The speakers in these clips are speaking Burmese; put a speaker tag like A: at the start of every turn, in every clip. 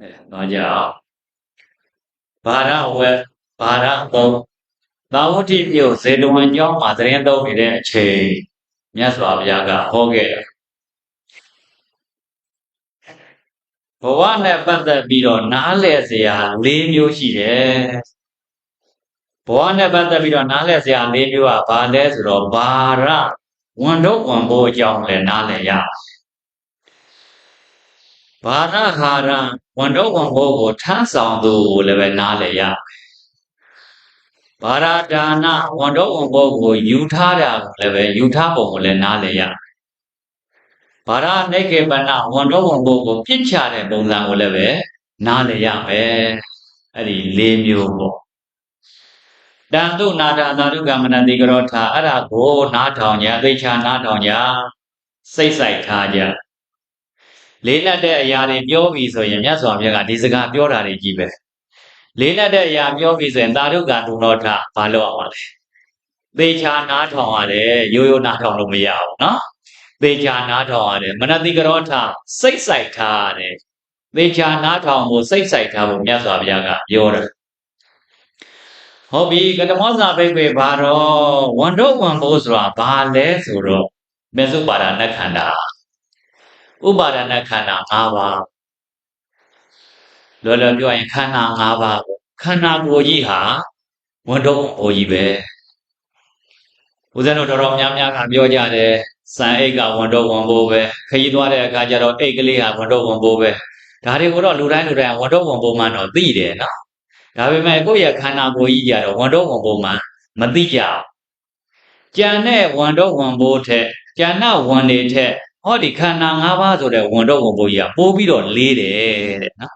A: အဲသွားကြအောင်ဘာရဝက်ဘာရသုံးသာဝတိမြို့ဇေတဝန်ကျောင်းမှာသတင်းသုံးနေတဲ့အချိန်မြတ်စွာဘုရားကဟောခဲ့တယ်ဘဝနဲ့ပတ်သက်ပြီးတော့နားလည်စရာ၄မျိုးရှိတယ်ဘဝနဲ့ပတ်သက်ပြီးတော့နားလည်စရာ၄မျိုးကဘာလဲဆိုတော့ဘာရဝန်တော့ဝန်ဖို့အကြောင်းလည်းနားလည်ရဘာရဟာရ ဝန်တော့ဝန်ဖို့ကိုထမ်းဆောင်သူကိုလည်းပဲနားလည်ရဘာရဒါနဝန်တော့ဝန်ဖို့ကိုယူထားတာကိုလည်းပဲယူထားပုံကိုလည်းနားလည်ရဘာရနေကေပနဝန်တော့ဝန်ဖို့ကိုပြစ်ချတဲ့ပုံစံကိုလည်းပဲနားလည်ရမယ်အဲ့ဒီ၄မျိုးပေါ့တန်တုနာတာသာဓုကမနတိကရောထာအဲ့ဒါကိုနားထောင်ကြအသိချာနားထောင်ကြစိတ်ဆိုင်ထားကြ လေးလက်တဲ့အရာတွေပြောပြီဆိုရင်မြတ်စွာဘုရားကဒီစကားပြောတာတွေကြီးပဲလေးလက်တဲ့အရာပြောပြီဆိုရင်သာဓုကဒုနောထဘာလို့အောင်ပါလဲသေချာနားထောင်ရတယ်ရိုးရိုးနားထောင်လို့မရဘူးနော်သေချာနားထောင်ရတယ်မနတိကရောထစိတ်ဆိုင်ထားရတယ်သေချာနားထောင်ဖို့စိတ်ဆိုင်ထားဖို့မြတ်စွာဘုရားကပြောတယ်ဟုတ်ပြီကတမောဇာဘိက္ခေဘာတော့ဝန်တော့ဝန်ဖို့ဆိုတာဘာလဲဆိုတော့မေစုပါဒနခန္ဓာ ဥပါဒณခန္ဓာ၅ပါးလောလောပြောရင်ခန္ဓာ၅ပါးပေါ့ခန္ဓာကိုယ်ကြီးဟာဝန်တော့ဝန်ကြီးပဲဦးဇင်းတို့တော်တော်များများကပြောကြတယ်စံအိတ်ကဝန်တော့ဝန်ဖို့ပဲခရီးသွားတဲ့အခါကျတော့အိတ်ကလေးဟာဝန်တော့ဝန်ဖို့ပဲဒါတွေကိုတော့လူတိုင်းလူတိုင်းဝန်တော့ဝန်ဖို့မှတော့သိတယ်နော်ဒါပေမဲ့ကိုယ့်ရဲ့ခန္ဓာကိုယ်ကြီးကြတော့ဝန်တော့ဝန်ဖို့မှမသိကြဘူးကြံတဲ့ဝန်တော့ဝန်ဖို့ထက်ကြံတဲ့ဝန်တွေထက် ဟောဒီခန္ဓာ၅ပါးဆိုတဲ့ဝန်တော့ဝန်ဖို့ကြီးကပိုးပြီးတော့လေးတယ်တဲ့နော်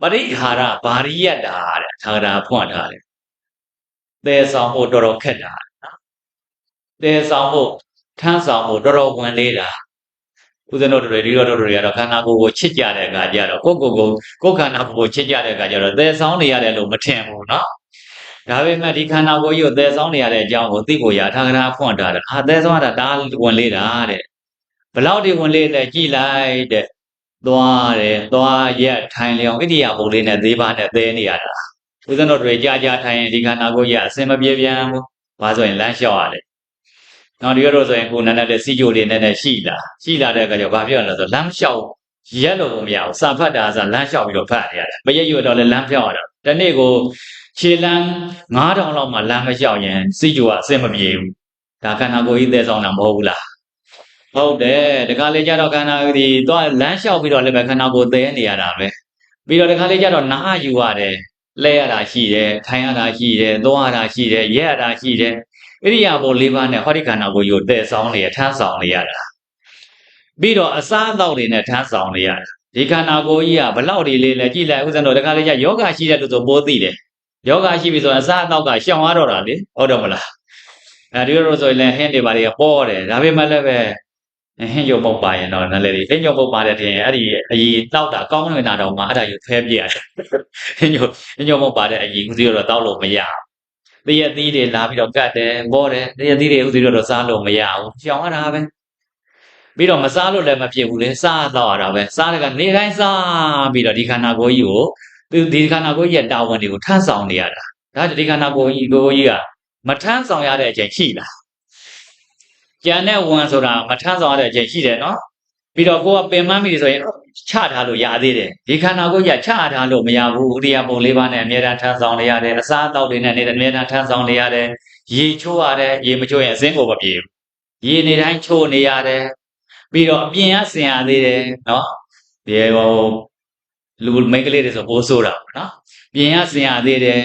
A: ပရိဟာရဘာရိယတ္တာတဲ့သာဂရာဖွင့်ထားတယ်သဲဆောင်ဖို့တော်တော်ခက်တာနော်သဲဆောင်ဖို့ထမ်းဆောင်ဖို့တော်တော်ဝင်လေးတာဦးဇင်းတို့တွေဒီတော့တို့တွေကတော့ခန္ဓာကိုယ်ကိုချစ်ကြတဲ့အခါကျတော့ကိုယ့်ကိုယ်ကိုကိုယ်ခန္ဓာကိုယ်ကိုချစ်ကြတဲ့အခါကျတော့သဲဆောင်နေရတယ်လို့မထင်ဘူးနော် ဒါပေမဲ့ဒီခန္ဓာကိုယ်ကြီးကိုသဲဆောင်နေရတဲ့အကြောင်းကိုသိဖို့ရထာဂရာဖွင့်ထားတယ်အာသဲဆောင်ရတာဒါဝင်လေးတာတဲ့ဘလောက်ဒီဝင်လေးလဲကြည်လိုက်တဲ့သွားတယ်သွားရက်ထိုင်လျောင်ဣတိယဘုံလေးနဲ့သေးပါနဲ့သဲနေရတာဦးဇင်းတို့တွေကြာကြာထိုင်ရင်ဒီခန္ဓာကိုယ်ကြီးအစင်မပြေပြန်ဘူးဘာဆိုရင်လမ်းလျှောက်ရတယ်နောက်ဒီကတော့ဆိုရင်ကိုယ်နန်းတဲ့စီကြိုလေးနဲ့နဲ့ရှိလာရှိလာတဲ့အခါကျတော့ဘာပြောရလဲဆိုလမ်းလျှောက်ရက်လို့မရဘူးစာဖတ်တာဆိုလမ်းလျှောက်ပြီးတော့ဖတ်နေရတယ်မရက်ရွတော့လည်းလမ်းပြောင်းရတော့တနေ့ကို ခြေလမ်း9000လောက်မှလမ်းမလျှောက်ရင်စီကြိုကအစင်မပြေဘူးဒါခန္ဓာကိုယ်ကြီးသဲဆောင်တာမဟုတ်ဘူးလားဟုတ်တယ်တခါလေကြတော့ခန္ဓာကိုယ်ဒီသွားလမ်းလျှောက်ပြီးတော့လည်းပဲခန္ဓာကိုယ်သဲနေရတာပဲပြီးတော့တခါလေကြတော့နားယူရတယ်လဲရတာရှိတယ်ထိုင်ရတာရှိတယ်သွားရတာရှိတယ်ရက်ရတာရှိတယ်ဣရိယာပု၄ပါးနဲ့ဟောဒီခန္ဓာကိုယ်ကိုတည်ဆောင်နေရထမ်းဆောင်နေရတာပြီးတော့အစားအသောက်တွေနဲ့ထမ်းဆောင်နေရတာဒီခန္ဓာကိုယ်ကြီးကဘလောက်တွေလေးလဲကြည့်လိုက်ဥစ္စာတော့တခါလေကြယောဂရှိတဲ့လူဆိုပိုးသိတယ် ယောဂရှိပြီဆိုရင်အစားအသောက်ကရှောင်ရတော့တာလေဟုတ်တယ်မလားအဲဒီလိုဆိုရင်လည်းဟင်းတွေပါတွေကပေါ်တယ်ဒါပေမဲ့လည်းပဲဟင်းရုံမုတ်ပါရင်တော့နည်းလေဟင်းရုံမုတ်ပါတဲ့တင်အဲ့ဒီအကြီးတောက်တာကောင်းနေတာတော့မှအဲ့ဒါယူဖဲပြရတယ်ဟင်းရုံဟင်းရုံမုတ်ပါတဲ့အကြီးဦးစီးတော့တောက်လို့မရဘူးတရသီးတွေလာပြီးတော့ကတ်တယ်ပေါ်တယ်တရသီးတွေဦးစီးတော့စားလို့မရဘူးရှောင်ရတာပဲပြီးတော့မစားလို့လည်းမဖြစ်ဘူးလေစားတော့ရတာပဲစားတယ်ကနေတိုင်းစားပြီးတော့ဒီခန္ဓာကိုယ်ကြီးကို သူဒီခန္ဓာကိုယ်ကြီးရဲ့တာဝန်တွေကိုထမ်းဆောင်နေရတာဒါဒီခန္ဓာကိုယ်ကြီးကိုကြီးကမထမ်းဆောင်ရတဲ့အချိန်ရှိလားကြံတဲ့ဝန်ဆိုတာမထမ်းဆောင်ရတဲ့အချိန်ရှိတယ်နော်ပြီးတော့ကိုကပင်မမိဆိုရင်ချထားလို့ရသေးတယ်ဒီခန္ဓာကိုယ်ကြီးချထားလို့မရဘူးဥဒိယပုံလေးပါးနဲ့အမြဲတမ်းထမ်းဆောင်နေရတယ်အစားအသောက်တွေနဲ့နေအမြဲတမ်းထမ်းဆောင်နေရတယ်ရေချိုးရတယ်ရေမချိုးရင်အစင်းကိုမပြေဘူးရေနေတိုင်းချိုးနေရတယ်ပြီးတော့အပြင်ကဆင်ရသေးတယ်နော်ဒီဟို လူမိန်းကလေးတွေဆိုပိုးဆိုးတာပေါ့နော်ပြင်ရဆင်ရသေးတယ်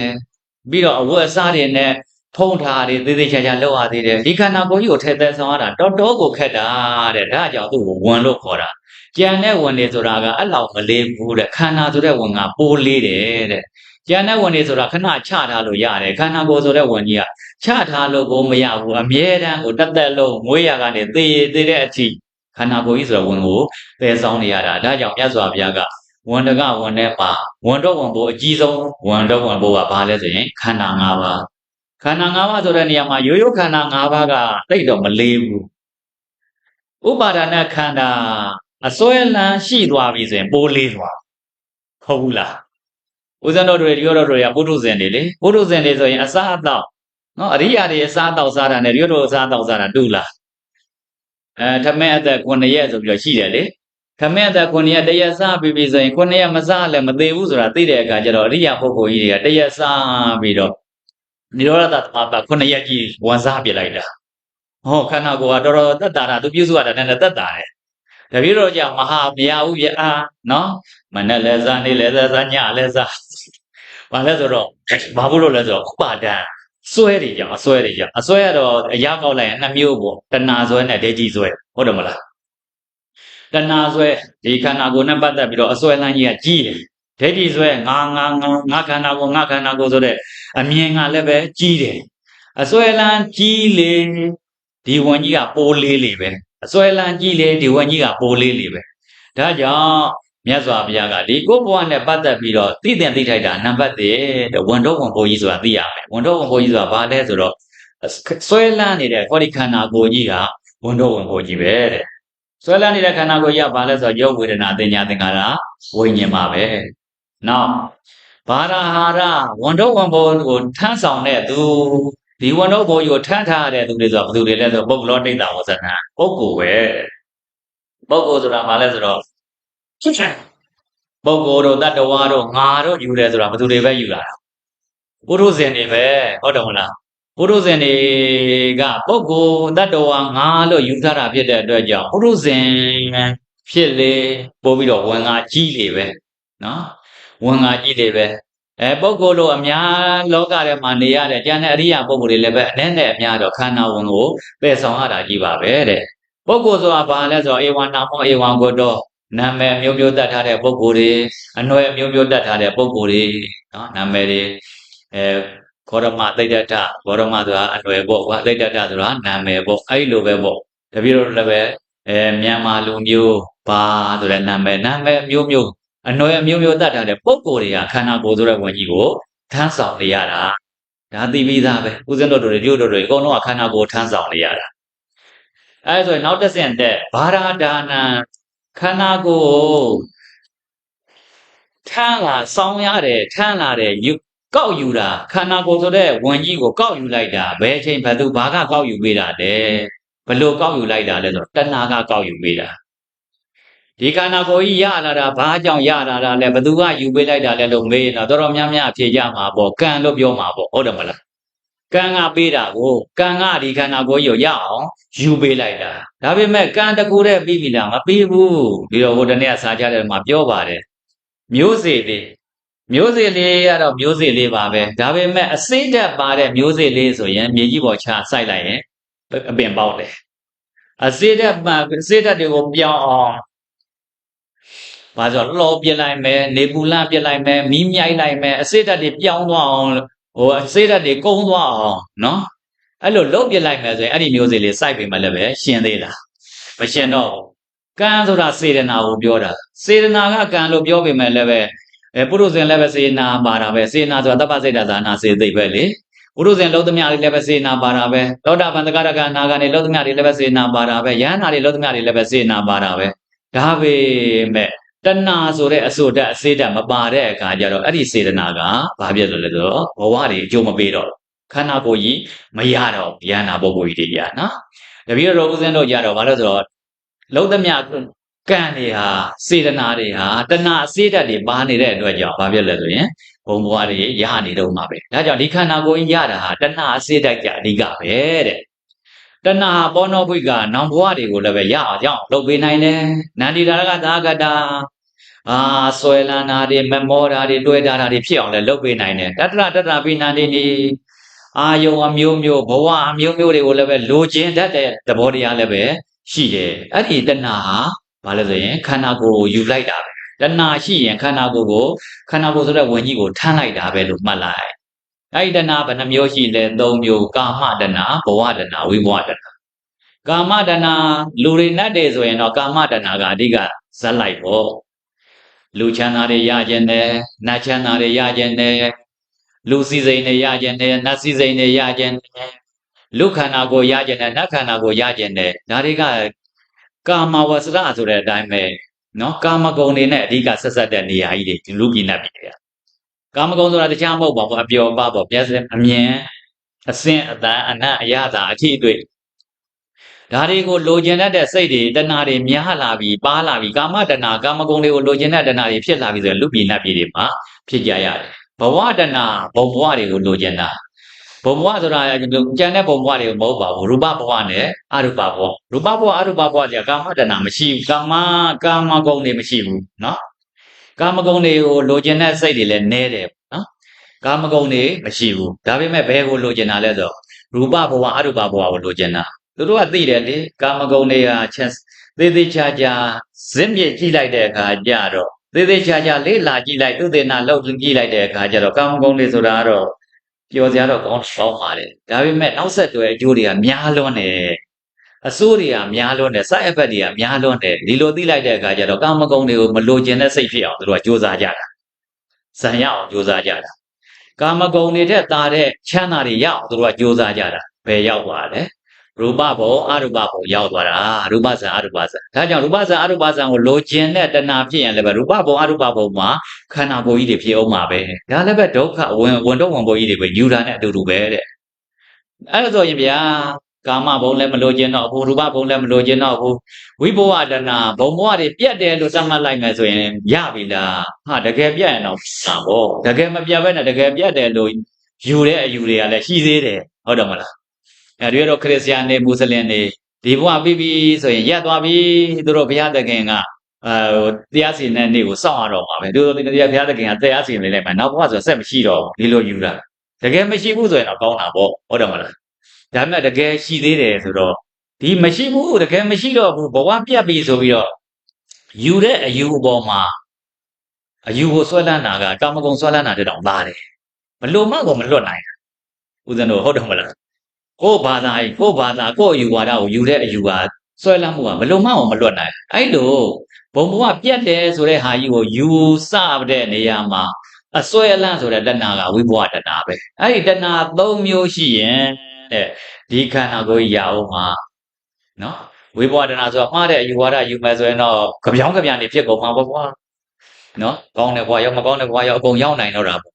A: ပြီးတော့အဝတ်အစားတွေနဲ့ဖုံးထားတယ်သေးသေးချာချာလောက်ရသေးတယ်ဒီခန္ဓာကိုယ်ကြီးကိုထည့်သက်ဆောင်ရတာတော်တော်ကိုခက်တာတဲ့ဒါကြောင့်သူ့ကိုဝင်လို့ခေါ်တာကြံတဲ့ဝင်တွေဆိုတာကအဲ့လောက်မလေးဘူးတဲ့ခန္ဓာဆိုတဲ့ဝင်ကပိုးလေးတယ်တဲ့ကြံတဲ့ဝင်တွေဆိုတာခဏချထားလို့ရတယ်ခန္ဓာကိုယ်ဆိုတဲ့ဝင်ကြီးကချထားလို့ကိုမရဘူးအမြဲတမ်းကိုတက်တက်လုံးငွေရကနေသေသေးတဲ့အထိခန္ဓာကိုယ်ကြီးဆိုတဲ့ဝင်ကိုပယ်ဆောင်နေရတာဒါကြောင့်မြတ်စွာဘုရားက ဝန်တကဝန်ထဲမှာဝန်တော့ဝန်ဖို့အကြီးဆုံးဝန်တော့ဝန်ဖို့ကဘာလဲဆိုရင်ခန္ဓာ၅ပါးခန္ဓာ၅ပါးဆိုတဲ့နေရာမှာရိုးရိုးခန္ဓာ၅ပါးကတိတ်တော့မလေးဘူးဥပါဒณะခန္ဓာအစွဲလန်းရှိသွားပြီဆိုရင်ပိုးလေးသွားဟုတ်ဘူးလားဦးဇင်းတို့တွေဒီရောတို့တွေကပုထုဇဉ်တွေလေပုထုဇဉ်တွေဆိုရင်အစားအသောက်နော်အရိယာတွေအစားအသောက်စားတာနဲ့ဒီရောတို့အစားအသောက်စားတာတူလားအဲထမင်းအသက်9ရက်ဆိုပြီးတော့ရှိတယ်လေ ထမင်းအသက်9ရက်တရက်စားပြီးပြီဆိုရင်9ရက်မစားလည်းမသေးဘူးဆိုတာသိတဲ့အခါကျတော့အရိယာပုဂ္ဂိုလ်ကြီးတွေကတရက်စားပြီးတော့နိရောဓသမာပ9ရက်ကြီးဝန်စားပြလိုက်တာဟောခန္ဓာကိုယ်ကတော်တော်တက်တာတာသူပြုစုရတာနဲ့တက်တာတယ်တပည့်တော်ကြောင့်မဟာမရဘူးပြအာနော်မနဲ့လဲစားနေလဲစားညလဲစားဘာလဲဆိုတော့ဘာဘူးလို့လဲဆိုတော့ဥပါဒံစွဲတွေကြောင့်အစွဲတွေကြောင့်အစွဲကတော့အရာကောက်လိုက်ရင်နှစ်မျိုးပေါ့တဏှာစွဲနဲ့ဒိဋ္ဌိစွဲဟုတ်တယ်မလား တဏှာစွဲဒီခန္ဓာကိုယ်နဲ့ပတ်သက်ပြီးတော့အစွဲလန်းကြီးကကြီးတယ်ဒိဋ္ဌိစွဲငါငါငါငါခန္ဓာကိုယ်ငါခန္ဓာကိုယ်ဆိုတဲ့အမြင်ကလည်းပဲကြီးတယ်အစွဲလန်းကြီးလေဒီဝန်ကြီးကပိုးလေးလေပဲအစွဲလန်းကြီးလေဒီဝန်ကြီးကပိုးလေးလေပဲဒါကြောင့်မြတ်စွာဘုရားကဒီကိုယ်ဘဝနဲ့ပတ်သက်ပြီးတော့သိတဲ့သိထိုက်တာနံပါတ်1တဲ့ဝန်တော့ဝန်ဘိုးကြီးဆိုတာသိရမယ်ဝန်တော့ဝန်ဘိုးကြီးဆိုတာဘာလဲဆိုတော့ဆွဲလန်းနေတဲ့ခေါဒီခန္ဓာကိုယ်ကြီးကဝန်တော့ဝန်ဘိုးကြီးပဲတဲ့ ဆွဲလန်းနေတဲ့ခန္ဓာကိုယ်ကြီးကဘာလဲဆိုတော့ယောဝေဒနာတင်ညာသင်္ခါရဝိညာဉ်ပါပဲနောက်ဘာရာဟာရဝန်တော့ဝန်ဘိုးကိုထမ်းဆောင်တဲ့သူဒီဝန်တော့ဘိုးကြီးကိုထမ်းထားရတဲ့သူတွေဆိုတော့ဘယ်သူတွေလဲဆိုတော့ပုဂ္ဂလောတိတ်တာဝဇ္ဇနာပုဂ္ဂိုလ်ပဲပုဂ္ဂိုလ်ဆိုတာဘာလဲဆိုတော့ဖြစ်ချင်ပုဂ္ဂိုလ်တို့တတ္တဝါတို့ငါတို့ယူတယ်ဆိုတာဘယ်သူတွေပဲယူလာတာပုရုဇဉ်တွေပဲဟုတ်တယ်မလား ပုရုဇဉ်တွေကပုဂ္ဂိုလ်တတ္တဝါငါလို့ယူထားတာဖြစ်တဲ့အတွက်ကြောင့်ပုရုဇဉ်ဖြစ်လေပို့ပြီးတော့ဝန်ငါကြီးလေပဲနော်ဝန်ငါကြီးလေပဲအဲပုဂ္ဂိုလ်တို့အများလောကထဲမှာနေရတဲ့ကျန်တဲ့အရိယာပုဂ္ဂိုလ်တွေလည်းပဲအနည်းနဲ့အများတော့ခန္ဓာဝန်ကိုပယ်ဆောင်ရတာကြီးပါပဲတဲ့ပုဂ္ဂိုလ်ဆိုတာဘာလဲဆိုတော့ဧဝနာမောဧဝံကိုတော့နာမည်မျိုးမျိုးတတ်ထားတဲ့ပုံကိုယ်တွေအနွယ်မျိုးမျိုးတတ်ထားတဲ့ပုံကိုယ်တွေနော်နာမည်တွေအဲ ခောရမသိတ္တထဘောရမဆိုတာအနွယ်ပေါ့ကွာသိတ္တထဆိုတာနာမည်ပေါ့အဲ့လိုပဲပေါ့တပည့်တော်လည်းပဲအဲမြန်မာလူမျိုးဘာဆိုတဲ့နာမည်နာမည်မျိုးမျိုးအနွယ်မျိုးမျိုးတတ်ထားတဲ့ပုံကိုယ်တွေကခန္ဓာကိုယ်ဆိုတဲ့ဝင်ကြီးကိုထမ်းဆောင်နေရတာဒါသိပြီးသားပဲဦးဇင်းတော်တို့တွေပြုတော်တွေအကုန်လုံးကခန္ဓာကိုယ်ထမ်းဆောင်နေရတာအဲဆိုရင်နောက်တစ်ဆင့်တဲ့ဘာရာဒါနာခန္ဓာကိုယ်ထမ်းလာစောင်းရတယ်ထမ်းလာတဲ့ယူ ကောက်ယူတာခန္ဓာကိုယ်ဆိုတဲ့ဝင်ကြီးကိုကောက်ယူလိုက်တာဘယ်အချိန်ဘယ်သူဘာကကောက်ယူပေးတာလဲဘလို့ကောက်ယူလိုက်တာလဲဆိုတော့တဏှာကကောက်ယူပေးတာဒီခန္ဓာကိုယ်ကြီးရလာတာဘာကြောင့်ရလာတာလဲဘသူကယူပေးလိုက်တာလဲလို့မေးတော့တော်တော်များများဖြေကြမှာပေါ့ကံလို့ပြောမှာပေါ့ဟုတ်တယ်မလားကံကပေးတာကိုကံကဒီခန္ဓာကိုယ်ကြီးကိုရအောင်ယူပေးလိုက်တာဒါပေမဲ့ကံတကူတဲ့ပြီးပြီလားမပြီးဘူးဒီတော့ဟိုတနေ့ကစားကြတဲ့မှာပြောပါတယ်မျိုးစေ့လေး မျိုးစေ့လေးကတော့မျိုးစေ့လေးပါပဲဒါပေမဲ့အစိမ့်တက်ပါတဲ့မျိုးစေ့လေးဆိုရင်မြေကြီးပေါ်ချစိုက်လိုက်ရင်အပင်ပေါက်တယ်အစိမ့်တက်ပါအစိမ့်တက်တွေကိုပြောင်းအောင်ဘာကြောင့်လောပြစ်လိုက်မယ်နေပူလန့်ပြစ်လိုက်မယ်မီးမြိုက်လိုက်မယ်အစိမ့်တက်တွေပြောင်းသွားအောင်ဟိုအစိမ့်တက်တွေကုန်းသွားအောင်နော်အဲ့လိုလုတ်ပြစ်လိုက်မယ်ဆိုရင်အဲ့ဒီမျိုးစေ့လေးစိုက်ပေမဲ့လည်းပဲရှင်သေးတာမရှင်တော့ဘူးကံဆိုတာစေတနာကိုပြောတာစေတနာကကံလို့ပြောပေမဲ့လည်းပဲ အဲပုရုဇဉ်လည်းပဲစေနာပါတာပဲစေနာဆိုတာတပ္ပစိတ်တာသာနာစေသိပ်ပဲလေပုရုဇဉ်လုံးသမျှတွေလည်းပဲစေနာပါတာပဲသောတာပန်တက္ကရကနာဂာနေလုံးသမျှတွေလည်းပဲစေနာပါတာပဲယန္နာတွေလုံးသမျှတွေလည်းပဲစေနာပါတာပဲဒါပေမဲ့တဏှာဆိုတဲ့အစိုးတက်အစေးတက်မပါတဲ့အခါကျတော့အဲ့ဒီစေတနာကဘာဖြစ်လို့လဲဆိုတော့ဘဝတွေအကျိုးမပေးတော့ခန္ဓာကိုယ်ကြီးမရတော့ယန္နာပုဂ္ဂိုလ်ကြီးတွေရနော်တပည့်တော်ဦးဇင်းတို့ကြတော့ဘာလို့ဆိုတော့လုံးသမျှ ကံတွေဟာစေတနာတွေဟာတဏှာအစေးတက်တွေပါနေတဲ့အတွက်ကြောင့်ဘာဖြစ်လဲဆိုရင်ဘုံဘဝတွေရနေတော့မှာပဲဒါကြောင့်ဒီခန္ဓာကိုယ်ကြီးရတာဟာတဏှာအစေးတက်ကြအဓိကပဲတဲ့တဏှာဘောနောဘိကနောင်ဘဝတွေကိုလည်းပဲရအောင်ကြောင့်လုပ်ပေးနိုင်တယ်နန္ဒီတာကသာကတာအာဆွဲလန်းတာတွေမမောတာတွေတွဲတာတွေဖြစ်အောင်လည်းလုပ်ပေးနိုင်တယ်တတရတတရပိဏန္တိနီအာယုံအမျိုးမျိုးဘဝအမျိုးမျိုးတွေကိုလည်းပဲလိုချင်တတ်တဲ့သဘောတရားလည်းပဲရှိတယ်အဲ့ဒီတဏှာဟာ ဘာလဲဆိုရင်ခန္ဓာကိုယ်ကိုယူလိုက်တာပဲတဏှာရှိရင်ခန္ဓာကိုယ်ကိုခန္ဓာကိုယ်ဆိုတဲ့ဝင်ကြီးကိုထမ်းလိုက်တာပဲလို့မှတ်လိုက်အဲ့ဒီတဏှာဘယ်နှမျိုးရှိလဲ၃မျိုးကာမတဏှာဘဝတဏှာဝိဘဝတဏှာကာမတဏှာလူတွေနဲ့တည်းဆိုရင်တော့ကာမတဏှာကအဓိကဇက်လိုက်ပေါ့လူချမ်းသာတွေရခြင်းနဲ့နတ်ချမ်းသာတွေရခြင်းနဲ့လူစည်းစိမ်တွေရခြင်းနဲ့နတ်စည်းစိမ်တွေရခြင်းနဲ့လူခန္ဓာကိုရခြင်းနဲ့နတ်ခန္ဓာကိုရခြင်းနဲ့ဒါတွေက ကာမဝဆရဆိုတဲ့အတိုင်းပဲနော်ကာမဂုဏ်တွေနဲ့အဓိကဆက်ဆက်တဲ့နေရာကြီးတွေဒီလူပြည်နတ်ပြည်တွေကကာမဂုဏ်ဆိုတာတခြားမဟုတ်ပါဘူးအပျော်ပါပေါ့ပြည့်စင်အမြင်အစင်အတန်အနတ်အရသာအထီးအတွေ့ဒါတွေကိုလိုချင်တတ်တဲ့စိတ်တွေတဏှာတွေများလာပြီးပါလာပြီးကာမတဏှာကာမဂုဏ်တွေကိုလိုချင်တဲ့တဏှာတွေဖြစ်လာပြီးဆိုရင်လူပြည်နတ်ပြည်တွေမှာဖြစ်ကြရတယ်ဘဝတဏှာဘုံဘဝတွေကိုလိုချင်တာ ဘုံဘဝဆိုတာကြံတဲ့ဘုံဘဝတွေကိုမဟုတ်ပါဘူးရူပဘဝနဲ့အရူပဘဝရူပဘဝအရူပဘဝကကာမတဏှာမရှိဘူးကာမကာမဂုဏ်တွေမရှိဘူးเนาะကာမဂုဏ်တွေကိုလိုချင်တဲ့စိတ်တွေလည်းနည်းတယ်เนาะကာမဂုဏ်တွေမရှိဘူးဒါပေမဲ့ဘယ်ကိုလိုချင်တာလဲဆိုရူပဘဝအရူပဘဝကိုလိုချင်တာသူတို့ကသိတယ်လေကာမဂုဏ်တွေကချက်သေးသေးချာချာဇင့်မြစ်ကြည့်လိုက်တဲ့အခါကျတော့သေးသေးချာချာလေးလာကြည့်လိုက်သူသေနာလောက်ကြည့်လိုက်တဲ့အခါကျတော့ကာမဂုဏ်တွေဆိုတာကတော့ ပျော်စရာတော့ကောင်းကောင်းပါတယ်ဒါပေမဲ့နောက်ဆက်တွဲအကျိုးတွေကများလွန်းတယ်အဆိုးတွေကများလွန်းတယ် side effect တွေကများလွန်းတယ်ဒီလိုသိလိုက်တဲ့အခါကျတော့ကာမဂုဏ်တွေကိုမလိုချင်တဲ့စိတ်ဖြစ်အောင်သူတို့ကကြိုးစားကြတာဇံရအောင်ကြိုးစားကြတာကာမဂုဏ်တွေထက်တာတဲ့ချမ်းသာတွေရအောင်သူတို့ကကြိုးစားကြတာဘယ်ရောက်သွားလဲ ရူပဘောအရူပဘောရောက်သွားတာရူပဇံအရူပဇံဒါကြောင့်ရူပဇံအရူပဇံကိုလိုချင်တဲ့တဏှာဖြစ်ရင်လည်းပဲရူပဘောအရူပဘောမှာခန္ဓာကိုယ်ကြီးတွေဖြစ်အောင်ပါပဲဒါလည်းပဲဒုက္ခဝင်ဝင်တော့ဝင်ဘောကြီးတွေပဲယူတာနဲ့အတူတူပဲတဲ့အဲ့ဒါဆိုရင်ဗျာကာမဘုံလည်းမလိုချင်တော့ဘူးရူပဘုံလည်းမလိုချင်တော့ဘူးဝိဘဝတဏဘုံဘဝတွေပြတ်တယ်လို့သတ်မှတ်လိုက်မယ်ဆိုရင်ရပြီလားဟာတကယ်ပြတ်ရင်တော့စာဘောတကယ်မပြတ်ဘဲနဲ့တကယ်ပြတ်တယ်လို့ယူတဲ့အယူတွေကလည်းရှိသေးတယ်ဟုတ်တယ်မလား အဲဒီတော့ခရစ်ယာန်တွေမွတ်စလင်တွေဒီဘဝပြီးပြီဆိုရင်ရက်သွားပြီသူတို့ဘုရားသခင်ကအဲဟိုတရားစီရင်တဲ့နေ့ကိုစောင့်ရတော့မှာပဲသူတို့တရားဘုရားသခင်ကတရားစီရင်နေလိုက်မှာနောက်ဘဝဆိုဆက်မရှိတော့ဘူးဒီလိုယူတာတကယ်မရှိဘူးဆိုရင်တော့ကောင်းတာပေါ့ဟုတ်တယ်မလားဒါပေမဲ့တကယ်ရှိသေးတယ်ဆိုတော့ဒီမရှိဘူးတကယ်မရှိတော့ဘူးဘဝပြတ်ပြီဆိုပြီးတော့ယူတဲ့အယူအပေါ်မှာအယူကိုဆွဲလန်းတာကကာမဂုဏ်ဆွဲလန်းတာတဲ့တောင်သားတယ်မလို့မကိုမလွတ်နိုင်ဦးဇင်းတို့ဟုတ်တယ်မလား ကိုယ့်ဘာသာကိုယ့်ဘာသာကိုယ့်အယူဝါဒကိုယူတဲ့အယူကဆွဲလန်းမှုကဘလို့မှမလွတ်နိုင်အဲ့လိုဘုံဘဝပြတ်တယ်ဆိုတဲ့ဟာကြီးကိုယူဆတဲ့နေရာမှာအစွဲအလန့်ဆိုတဲ့တဏှာကဝိဘဝတဏှာပဲအဲ့ဒီတဏှာ၃မျိုးရှိရင်တဲ့ဒီခန္ဓာကိုယ်ကြီးရအောင်မှာနော်ဝိဘဝတဏှာဆိုတာမှားတဲ့အယူဝါဒယူမယ်ဆိုရင်တော့ကြပြောင်းကြပြန်နေဖြစ်ကုန်မှာပေါ့ကွာနော်ကောင်းတယ်ကွာရောက်မကောင်းတယ်ကွာရောက်အကုန်ရောက်နိုင်တော့တာပေါ့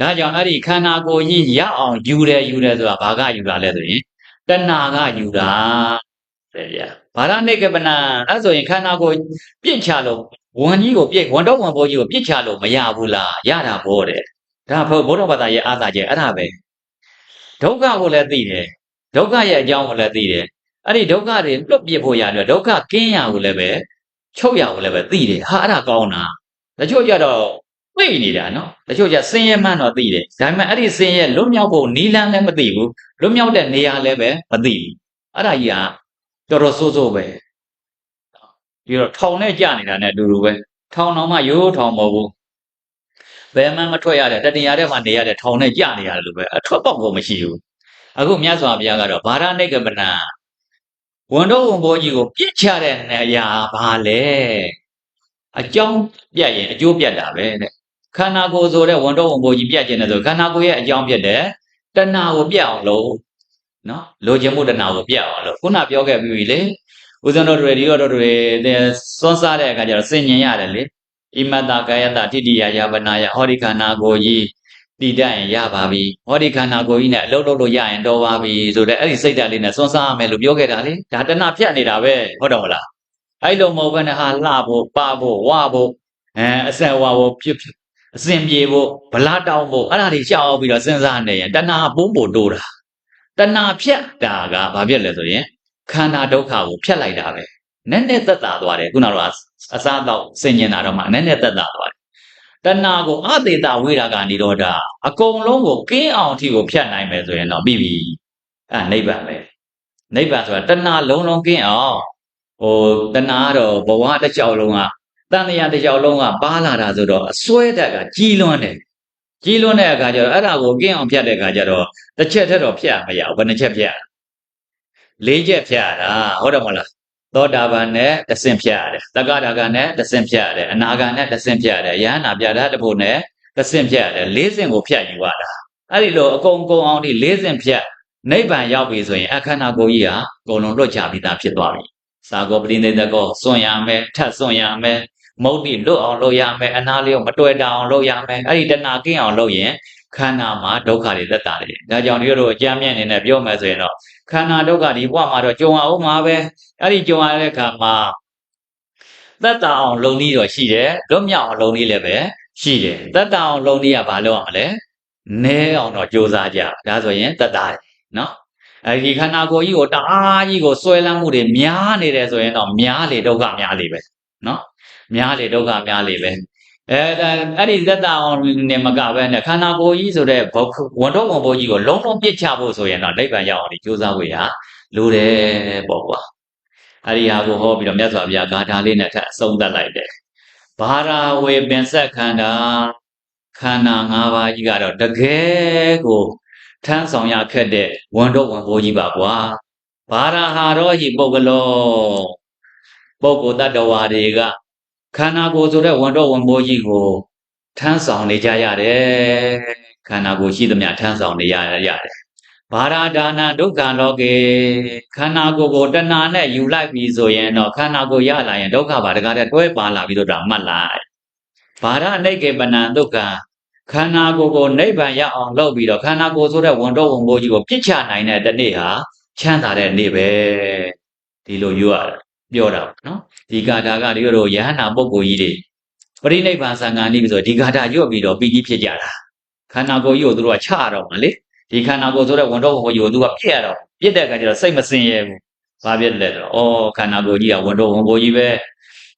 A: ဒါကြောင့်အဲ့ဒီခန္ဓာကိုယ်ကြီးရအောင်ယူတယ်ယူတယ်ဆိုတာဘာကယူတာလဲဆိုရင်တဏှာကယူတာတဲ့ဗျာဘာရနိကပနာအဲ့ဆိုရင်ခန္ဓာကိုယ်ပြစ်ချလို့ဝန်ကြီးကိုပြစ်ဝန်တော့ဝန်ဘောကြီးကိုပြစ်ချလို့မရဘူးလားရတာဘောတဲ့ဒါဘုဘုရားဘာသာရဲ့အာသာကျအဲ့ဒါပဲဒုက္ခကိုလည်းသိတယ်ဒုက္ခရဲ့အကြောင်းကိုလည်းသိတယ်အဲ့ဒီဒုက္ခတွေလွတ်ပြစ်ဖို့ရတယ်ဒုက္ခကင်းရကိုလည်းပဲချုပ်ရကိုလည်းပဲသိတယ်ဟာအဲ့ဒါကောင်းတာတချို့ကြတော့ ဝိနေတာနော်တချို့ကြဆင်းရဲမှန်းတော့သိတယ်ဒါပေမဲ့အဲ့ဒီဆင်းရဲလွတ်မြောက်ဖို့နီလန်းလည်းမသိဘူးလွတ်မြောက်တဲ့နေရာလည်းပဲမသိဘူးအဲ့ဒါကြီးကတော်တော်ဆိုးဆိုးပဲဒီတော့ထောင်နဲ့ကြာနေတာနဲ့အတူတူပဲထောင်တော်မှရိုးထောင်မဟုတ်ဘူးဘယ်မှမထွက်ရတဲ့တတရားထဲမှာနေရတဲ့ထောင်နဲ့ကြာနေရတယ်လို့ပဲအထွက်ပေါက်ကိုမရှိဘူးအခုမြတ်စွာဘုရားကတော့ဗာရဏိကပနာဝန်တော်ဝန်ဘောကြီးကိုပြစ်ချတဲ့နေရာဘာလဲအကြောင်းပြတ်ရင်အကျိုးပြတ်တာပဲတဲ့ ခန္ဓာကိုယ်ဆိုတဲ့ဝန်တော်ဝန်ဘောကြီးပြတ်ခြင်းနဲ့ဆိုခန္ဓာကိုယ်ရဲ့အကြောင်းပြတ်တယ်တဏှာကိုပြတ်အောင်လို့နော်လိုချင်မှုတဏှာကိုပြတ်အောင်လို့ခုနပြောခဲ့ပြီးပြီလေဦးဇင်းတို့တွေဒီတော့တွေစွန်းစားတဲ့အခါကျတော့စင်ញင်ရတယ်လေဣမတ္တကာယတတိတိယယဗနာယဟောဒီခန္ဓာကိုယ်ကြီးတည်တတ်ရင်ရပါပြီဟောဒီခန္ဓာကိုယ်ကြီးနဲ့အလုပ်လုပ်လို့ရရင်တော်ပါပြီဆိုတော့အဲ့ဒီစိတ်ဓာတ်လေးနဲ့စွန်းစားရမယ်လို့ပြောခဲ့တာလေဒါတဏှာဖြတ်နေတာပဲဟုတ်တယ်မလားအဲ့လိုမဟုတ်ဘဲနဲ့ဟာလှဖို့ပါဖို့ဝဖို့အဲအဆက်ဝဖို့ဖြစ် အစင်ပြေဖို့ဗလာတောင်းဖို့အဲ့ဒါတွေရှောက်ပြီးတော့စဉ်းစားနေရင်တဏှာပုံးဖို့တိုးတာတဏှာဖြတ်တာကဘာဖြစ်လဲဆိုရင်ခန္ဓာဒုက္ခကိုဖြတ်လိုက်တာပဲနည်းနည်းသက်သာသွားတယ်ခုနကတော့အစားတော့ဆင်ញင်တာတော့မှနည်းနည်းသက်သာသွားတယ်တဏှာကိုအသေးတာဝိရာကနေတော့ဒါအကုန်လုံးကိုကင်းအောင်အထိကိုဖြတ်နိုင်မယ်ဆိုရင်တော့ပြီးပြီအဲနိဗ္ဗာန်ပဲနိဗ္ဗာန်ဆိုတာတဏှာလုံးလုံးကင်းအောင်ဟိုတဏှာကတော့ဘဝတစ်ကြောက်လုံးက တန်တရားတစ်ကြောက်လုံးကပါလာတာဆိုတော့အစွဲတက်ကကြီးလွန်းတယ်ကြီးလွန်းတဲ့အခါကျတော့အဲ့ဒါကိုကင်းအောင်ဖြတ်တဲ့အခါကျတော့တစ်ချက်ထက်တော့ဖြတ်မရဘူးဘယ်နှချက်ဖြတ်လေးချက်ဖြတ်ရတာဟုတ်တယ်မဟုတ်လားသောတာပန်နဲ့တဆင့်ဖြတ်ရတယ်တက္ကရာကနဲ့တဆင့်ဖြတ်ရတယ်အနာဂံနဲ့တဆင့်ဖြတ်ရတယ်ယဟနာပြတာတဖို့နဲ့တဆင့်ဖြတ်ရတယ်လေးဆင့်ကိုဖြတ်ယူရတာအဲ့ဒီလိုအကုန်ကုန်အောင်ဒီလေးဆင့်ဖြတ်နိဗ္ဗာန်ရောက်ပြီဆိုရင်အခန္ဓာကိုယ်ကြီးဟာအကုန်လုံးလွတ်ချပြီးသားဖြစ်သွားပြီစာကောပရိနိဒကောစွန့်ရမယ်ထပ်စွန့်ရမယ် မုတ်တိလွတ်အောင်လုပ်ရမယ်အနာလေးကိုမတွေ့တာအောင်လုပ်ရမယ်အဲ့ဒီတဏှာကင်းအောင်လုပ်ရင်ခန္ဓာမှာဒုက္ခတွေသက်တာတယ်ဒါကြောင့်ဒီလိုအကြမ်းမြင့်နေနဲ့ပြောမယ်ဆိုရင်တော့ခန္ဓာဒုက္ခဒီဘဝမှာတော့ကြုံအောင်မှာပဲအဲ့ဒီကြုံရတဲ့အခါမှာသက်တာအောင်လုပ်နည်းတော့ရှိတယ်လွတ်မြောက်အောင်လုပ်နည်းလည်းပဲရှိတယ်သက်တာအောင်လုပ်နည်းကဘာလုပ်အောင်လဲနဲအောင်တော့ကြိုးစားကြဒါဆိုရင်သက်တာတယ်နော်အဲဒီခန္ဓာကိုယ်ကြီးကိုတအားကြီးကိုဆွဲလန်းမှုတွေများနေတယ်ဆိုရင်တော့များလေဒုက္ခများလေပဲနော် များလေဒုက္ခများလေပဲအဲဒါအဲ့ဒီသက်တာအောင်နေမကပဲနဲ့ခန္ဓာကိုယ်ကြီးဆိုတဲ့ဘုဝန်တော့ဝန်ဘုကြီးကိုလုံးလုံးပြစ်ချဖို့ဆိုရင်တော့နိဗ္ဗာန်ရောက်အောင်ဒီကြိုးစားဖို့ရလိုတယ်ပေါ့ကွာအဲ့ဒီဟာကိုဟောပြီးတော့မြတ်စွာဘုရားဂါထာလေးနဲ့ထပ်အဆုံးသတ်လိုက်တယ်ဘာရာဝေပင်ဆက်ခန္ဓာခန္ဓာ၅ပါးကြီးကတော့တကယ်ကိုထမ်းဆောင်ရခက်တဲ့ဝန်တော့ဝန်ဘိုးကြီးပါကွာဘာရာဟာတော့ဟိပုဂ္ဂလောပုဂ္ဂိုလ်တ attva တွေက ခန္ဓာကိုယ်ဆိုတဲ့ဝန်တော့ဝန်ဘိုးကြီးကိုထမ်းဆောင်နေကြရတယ်ခန္ဓာကိုယ်ရှိသမျှထမ်းဆောင်နေရရတယ်ဘာရာဒါနာဒုက္ခလောကေခန္ဓာကိုယ်ကိုတဏှာနဲ့ယူလိုက်ပြီဆိုရင်တော့ခန္ဓာကိုယ်ရလာရင်ဒုက္ခပါတကားတဲ့တွဲပါလာပြီးတော့ဒါမှတ်လိုက်ဘာရအိကေပနံဒုက္ခခန္ဓာကိုယ်ကိုနိဗ္ဗာန်ရအောင်လုပ်ပြီးတော့ခန္ဓာကိုယ်ဆိုတဲ့ဝန်တော့ဝန်ဘိုးကြီးကိုပြစ်ချနိုင်တဲ့တနေ့ဟာချမ်းသာတဲ့နေ့ပဲဒီလိုယူရ ပြောတာပေါ့နော်ဒီကာထာကဒီလိုယဟနာပုဂ္ဂိုလ်ကြီးတွေပရိနိဗ္ဗာန်ဆံဃာနိပြီဆိုဒီကာထာရွတ်ပြီးတော့ပြီးကြီးဖြစ်ကြတာခန္ဓာကိုယ်ကြီးကိုသူတို့ကချတော့မှာလေဒီခန္ဓာကိုယ်ဆိုတဲ့ဝန်တော့ဝန်ဘိုးကြီးကိုသူကပြည့်ရတော့ပြည့်တဲ့အခါကျတော့စိတ်မစင်ရဲဘူးဘာဖြစ်လဲဆိုတော့ဩခန္ဓာကိုယ်ကြီးကဝန်တော့ဝန်ဘိုးကြီးပဲ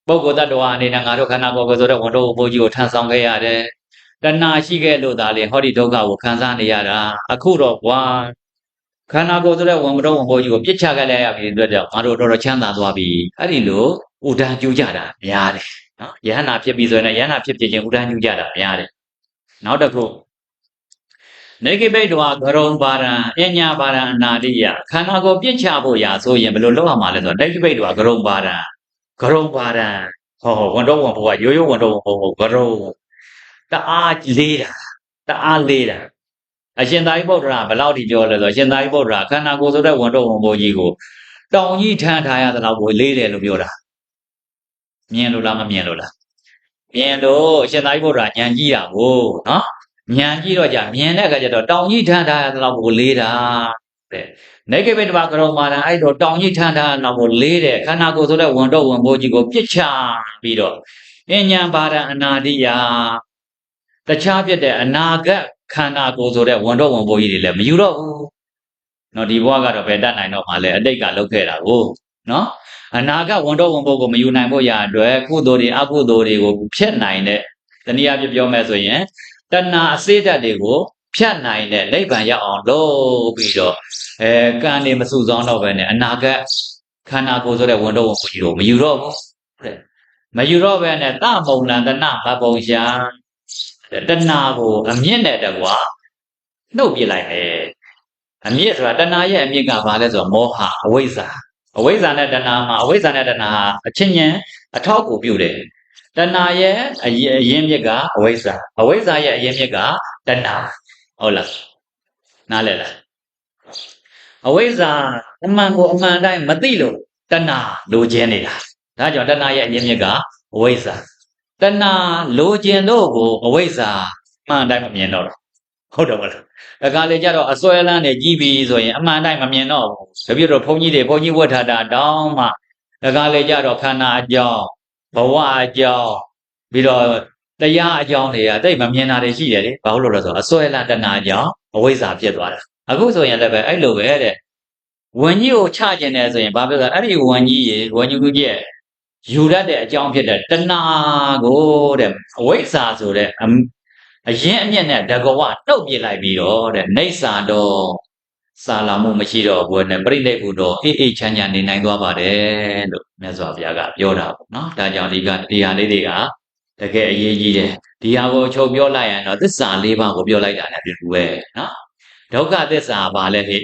A: ပုဂ္ဂိုလ်တ attva အနေနဲ့ငါတို့ခန္ဓာကိုယ်ကိုဆိုတဲ့ဝန်တော့ဝန်ဘိုးကြီးကိုထမ်းဆောင်ခဲ့ရတယ်တဏှာရှိခဲ့လို့ဒါလေဟောဒီဒုက္ခကိုခံစားနေရတာအခုတော့ကွာ ခန္ဓာကိုယ်ဆိုတဲ့ဝန်မတော်ဝန်ဘိုးကြီးကိုပြစ်ချခဲ့လိုက်ရပြီအတွက်ကြောင့်ငါတို့တော်တော်ချမ်းသာသွားပြီအဲ့ဒီလိုဥဒန်းကျူးကြတာများတယ်နော်ယဟနာဖြစ်ပြီဆိုရင်ယဟနာဖြစ်ဖြစ်ချင်းဥဒန်းကျူးကြတာများတယ်နောက်တစ်ခုနေကိပိတ်တော်ဂရုံပါရံအညာပါရံအနာတိယခန္ဓာကိုယ်ပြစ်ချဖို့ရာဆိုရင်ဘယ်လိုလုပ်ရမှာလဲဆိုတော့နေကိပိတ်တော်ဂရုံပါရံဂရုံပါရံဟောဝန်တော်ဝန်ဘိုးကရိုးရိုးဝန်တော်ဝန်ဘိုးကိုဂရုံတအားလေးတာတအားလေးတာ အရှင်သာရိပုတ္တရာဘယ်လောက်ထိပြောလဲဆိုတော့အရှင်သာရိပုတ္တရာခန္ဓာကိုယ်ဆိုတဲ့ဝန်တော်ဝန်ဘိုးကြီးကိုတောင်ကြီးထမ်းထားရသလောက်ကိုလေးတယ်လို့ပြောတာမြင်လို့လားမမြင်လို့လားမြင်လို့အရှင်သာရိပုတ္တရာဉာဏ်ကြီးတာကိုနော်ဉာဏ်ကြီးတော့じゃမြင်တဲ့အခါကျတော့တောင်ကြီးထမ်းထားရသလောက်ကိုလေးတာတဲ့နေကိဗေတဘာကရောမာရန်အဲ့တော့တောင်ကြီးထမ်းထားရသလောက်ကိုလေးတယ်ခန္ဓာကိုယ်ဆိုတဲ့ဝန်တော်ဝန်ဘိုးကြီးကိုပြစ်ချပြီးတော့အဉ္ဉံပါရအနာတိယတခြားဖြစ်တဲ့အနာဂတ် ခန္ဓာကိုယ်ဆိုတဲ့ဝန်တော့ဝန်ဘိုးကြီးတွေလည်းမယူတော့ဘူး။နော်ဒီဘဝကတော့ဘယ်တတ်နိုင်တော့မှလဲအတိတ်ကလုပ်ခဲ့တာကိုနော်အနာဂတ်ဝန်တော့ဝန်ဘိုးကိုမယူနိုင်ဖို့ရအတွက်ကုသိုလ်တွေအကုသိုလ်တွေကိုဖျက်နိုင်တဲ့တနည်းအားဖြင့်ပြောမယ်ဆိုရင်တဏှာအစေးဓာတ်တွေကိုဖြတ်နိုင်တဲ့နိဗ္ဗာန်ရောက်အောင်လုပ်ပြီးတော့အဲကံနေမစုဆောင်တော့ပဲနဲ့အနာဂတ်ခန္ဓာကိုယ်ဆိုတဲ့ဝန်တော့ဝန်ဘိုးကြီးကိုမယူတော့ဘူးတဲ့မယူတော့ပဲနဲ့တမုံလန္တနာမပုံရှာ တဏှာကိုအမြင့်နဲ့တကွာနှုတ်ပြလိုက်မယ်အမြင့်ဆိုတာတဏှာရဲ့အမြင့်ကဘာလဲဆိုတော့မောဟအဝိဇ္ဇာအဝိဇ္ဇာနဲ့တဏှာမှာအဝိဇ္ဇာနဲ့တဏှာအချင်းချင်းအထောက်ကိုပြုတယ်တဏှာရဲ့အရင်မြစ်ကအဝိဇ္ဇာအဝိဇ္ဇာရဲ့အရင်မြစ်ကတဏှာဟုတ်လားနားလည်လားအဝိဇ္ဇာအမှန်ကိုအမှန်တိုင်းမသိလို့တဏှာလိုချင်နေတာဒါကြောင့်တဏှာရဲ့အရင်မြစ်ကအဝိဇ္ဇာ တဏှာလိုချင်တော့ကိုအဝိဇ္ဇာမှန်တိုင်းမမြင်တော့ဟုတ်တယ်မလားဒါကလေကြတော့အစွဲလန်းနဲ့ကြီးပြီဆိုရင်အမှန်တိုင်းမမြင်တော့ဘူးတပြည့်တော့ဘုန်းကြီးတွေဘုန်းကြီးဝတ်ထားတာတောင်းမှဒါကလေကြတော့ခန္ဓာအကြောင်းဘဝအကြောင်းပြီးတော့တရားအကြောင်းတွေကတိတ်မမြင်တာတွေရှိတယ်လေဘာလို့လဲဆိုတော့အစွဲလန်းတဏှာအကြောင်းအဝိဇ္ဇာဖြစ်သွားတာအခုဆိုရင်လည်းပဲအဲ့လိုပဲတဲ့ဝဉ္ကြီးကိုချကျင်တယ်ဆိုရင်ဘာဖြစ်လဲအဲ့ဒီဝဉ္ကြီးရေဝဉ္ကြီးကူကြီး ယူရတဲ့အကြောင်းဖြစ်တဲ့တဏှာကိုတဲ့အဝိဇ္ဇာဆိုတဲ့အရင်အမျက်နဲ့တကဝတုတ်ပြစ်လိုက်ပြီးတော့တဲ့နေဆာတော့စာလာမှုမရှိတော့ဘူးနဲ့ပြိဋိဘုတော့အေးအေးချမ်းချမ်းနေနိုင်သွားပါတယ်လို့မြတ်စွာဘုရားကပြောတာပေါ့နော်ဒါကြောင့်ဒီကတရားလေးတွေကတကယ်အရေးကြီးတယ်ဒီဟာကိုချုပ်ပြောလိုက်ရင်တော့သစ္စာ၄ပါးကိုပြောလိုက်တာလည်းဒီလိုပဲနော်ဒုက္ခသစ္စာဘာလဲဟိ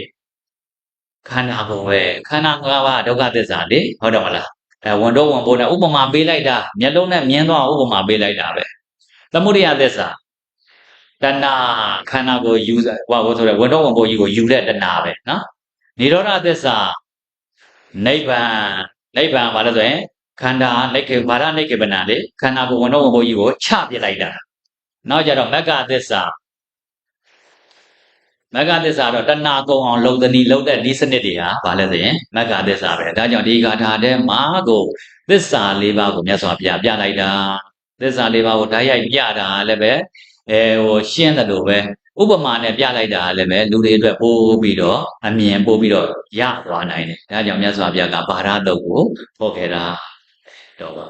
A: ခန္ဓာကိုယ်ပဲခန္ဓာ၅ပါးဒုက္ခသစ္စာလေဟုတ်တယ်မလား အဲဝန်တော့ဝန်ဖို့နဲ့ဥပမာပေးလိုက်တာမျက်လုံးနဲ့မြင်တော့ဥပမာပေးလိုက်တာပဲသမုဒိယသစ္စာတဏှာခန္ဓာကိုယူဟောဆိုရဲဝန်တော့ဝန်ဖို့ကြီးကိုယူတဲ့တဏှာပဲနော်និရောဓသစ္စာနိဗ္ဗာန်နိဗ္ဗာန်ဘာလဲဆိုရင်ခန္ဓာနိခေဘာရနိခေပဏလေခန္ဓာကိုယ်ဝန်တော့ဝန်ဘိုးကြီးကိုချပြစ်လိုက်တာနောက်ကြတော့မက္ကသစ္စာ မက္ကသစ္စာတော့တဏှာကုံအောင်လုံသနီလုံတဲ့ဒီစနစ်တွေဟာဘာလဲဆိုရင်မက္ကသစ္စာပဲဒါကြောင့်ဒီဂါထာထဲမှာကိုသစ္စာ၄ပါးကိုမြတ်စွာဘုရားပြလိုက်တာသစ္စာ၄ပါးကိုဓာတ်ရိုက်ပြတာလည်းပဲအဲဟိုရှင်းတယ်လို့ပဲဥပမာနဲ့ပြလိုက်တာလည်းပဲလူတွေအတွက်ပို့ပြီးတော့အမြင်ပို့ပြီးတော့ရသွားနိုင်တယ်ဒါကြောင့်မြတ်စွာဘုရားကဘာရတုတ်ကိုဟောခဲ့တာတော့ပါ